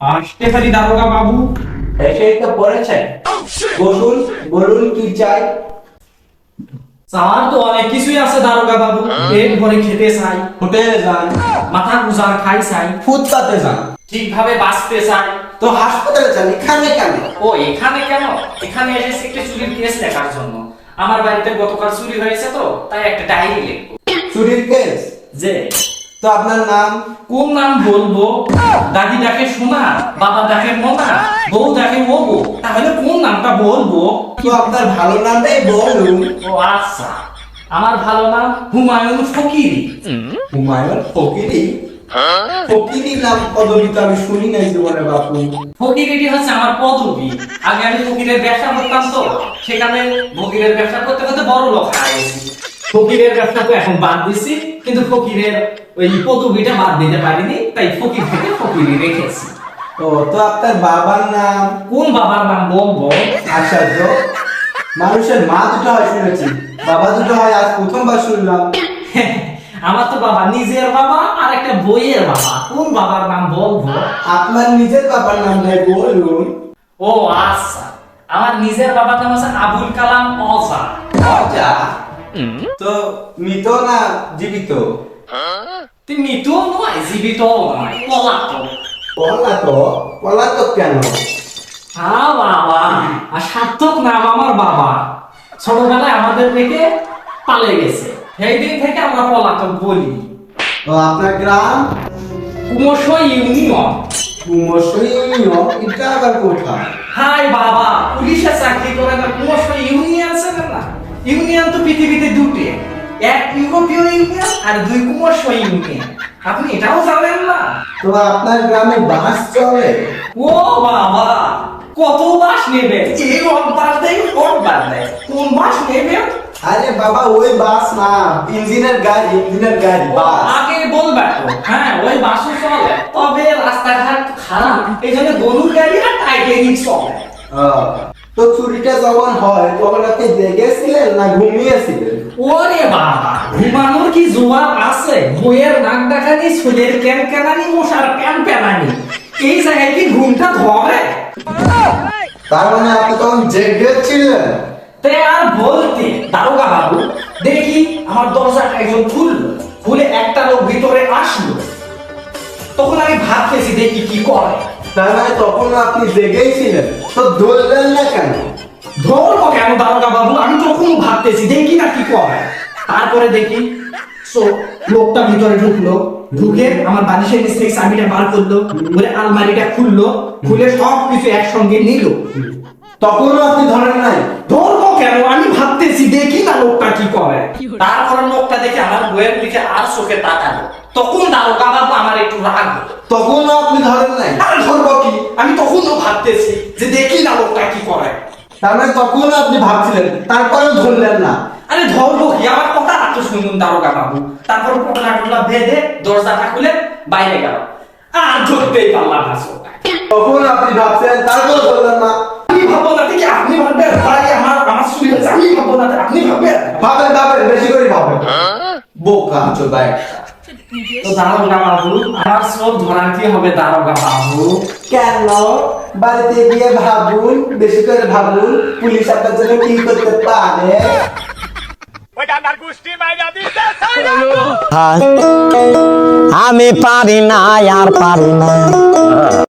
আসতে পারি দারোগা বাবু? এসেই তো পড়েছেন। বসুন বলুন কি চাই? চাওয়ার তো অনেক কিছুই আছে দারোগা বাবু। পেট ভরে খেতে চাই। হোটেলে যান মাথা গুজার খাই চাই। ফুটপাতে যান ঠিকভাবে বাঁচতে চাই। তো হাসপাতালে যান এখানে কেন? ও এখানে কেন? এখানে এসেছি একটা চুরির কেস লেখার জন্য। আমার বাড়িতে গতকাল চুরি হয়েছে তো তাই একটা ডায়েরি লিখব। চুরির কেস? যে তো আপনার নাম? কোন নাম বলব? দাদি ডাকে সোনা বাবা ডাকে মোনা বউ ডাকে ও বউ তাহলে কোন নামটা বলব? তো আপনার ভালো নামটাই বলুন। ও আচ্ছা আমার ভালো নাম হুমায়ুন ফকিরি। হুমায়ুন ফকিরি? ফকিরি নাম পদবি তো আমি শুনি নাই জীবনে বাপু। ফকিরিটি হচ্ছে আমার পদবি। আগে আমি ফকিরের ব্যবসা করতাম তো সেখানে ফকিরের ব্যবসা করতে করতে বড় লোক হয়ে ফকিরের ব্যবসা তো এখন বাদ দিছি কিন্তু ফকিরের ওই পদবিটা বাদ দিতে পারিনি তাই ফকির থেকে ফকিরি রেখেছি। ও তো আপনার বাবার নাম? কোন বাবার নাম? বলব আশ্চর্য মানুষের মা দুটো হয় শুনেছি। বাবা দুটো হয় আজ প্রথমবার শুনলাম। আমার তো বাবা নিজের বাবা আর একটা বইয়ের বাবা। কোন বাবার নাম? বলব আপনার নিজের বাবার নামটাই বলুন। ও আচ্ছা। আমার নিজের বাবার নাম হচ্ছে আবুল কালাম অজা। অজা? তো মৃত না জীবিত? তুই মৃত নয় জীবিত নয় পলাতক। পলাতক? পলাতক কেন? হ্যাঁ বাবা আর সার্থক নাম আমার বাবা। ছোটবেলায় আমাদের রেখে পালে গেছে। সেই দিন থেকে আমরা পলাতক বলি। ও আপনার গ্রাম? Coombs union. কুমসই ইউনিয়ন? এটা আবার কোথায়? হাই বাবা পুলিশে চাকরি করে না কুমস ইউনিয়ন আছে না? ইউনিয়ন তো পৃথিবীতে দুটি। এক ইউরোপীয় ইউনিয়ন আর দুই কুমস ইউনিয়ন। আপনি এটাও জানেন না? তো আপনার গ্রামে বাস চলে? ও বাবা কত মাস নেবে? এই অকবার দেয় অকবার দেয়। কোন মাস নেবে? আরে বাবা ওই বাস না ইঞ্জিনের গাড়ি ইঞ্জিনের গাড়ি বাস। আগে বলবে তো হ্যাঁ ওই বাসও চলে। তবে রাস্তাঘাট খারাপ এই জন্য গরুর গাড়ি আর টাইটানিক চলে। তো চুরিটা যখন হয় তখন আপনি জেগেছিলেন না ঘুমিয়েছিলেন ওরে বাবা ঘুমানোর কি জোয়ার আছে? বইয়ের নাক ডাকানি ছোলের ক্যান ক্যানানি মশার প্যান প্যানানি এই জায়গায় কি ঘুমটা ধরে? তার মানে আপনি তখন জেগেছিলেন তে আর বলতে দারোগা বাবু দেখি আমার দরজাটা একজন খুললো খুলে একটা লোক ভিতরে আসলো। তখন আমি ভাবতেছি দেখি কি করে। তার মানে তখন আপনি জেগেছিলেন তো ধরলেন না কেন? ধরবো কেন দারোগা বাবু? আমি তখন ভাবতেছি দেখি না কি করে তারপরে দেখি সো লোকটা ভিতরে ঢুকলো ঢুকে আমার বালিশের নিচ থেকে চাবিটা বার করল বলে আলমারিটা খুললো খুলে সব কিছু একসঙ্গে নিল। তখনও আপনি ধরেন নাই। ধরবো কেন? আমি ভাবতেছি দেখি না লোকটা কি করে তারপরে লোকটা দেখে আমার বইয়ের দিকে আর চোখে তাকালো। তখন দারোগা বাবু আমার একটু রাগ। তখনও আপনি ধরেন নাই। আর ধরবো কি আমি তখনও ভাবতেছি যে দেখি না লোকটা কি করে তার মানে তখনও আপনি ভাবছিলেন তারপরেও ধরলেন না। আরে ধরবো কি? আমার কথা এত শুনুন দারোগা বাবু। তারপর পটলা টটলা বেঁধে দরজাটা খুলে বাইরে গেল। আর ধরতেই পারলাম না তখন আপনি ভাবছেন তারপরেও ধরলেন না। আমি ভাববো না থেকে আপনি ভাববেন? ভাই আমার আমার হয়েছে আমি ভাববো না আপনি ভাববেন? ভাবেন ভাবেন বেশি করে ভাবেন। বোকা চোদা একটা তো দারোগা বাবু আমার সব ধরা কি হবে দারোগা বাবু। কেন? বাড়িতে গিয়ে ভাবুন বেশি করে ভাবুন পুলিশ আপনার জন্য কি করতে পারে? আমি পারি না আর পারি না।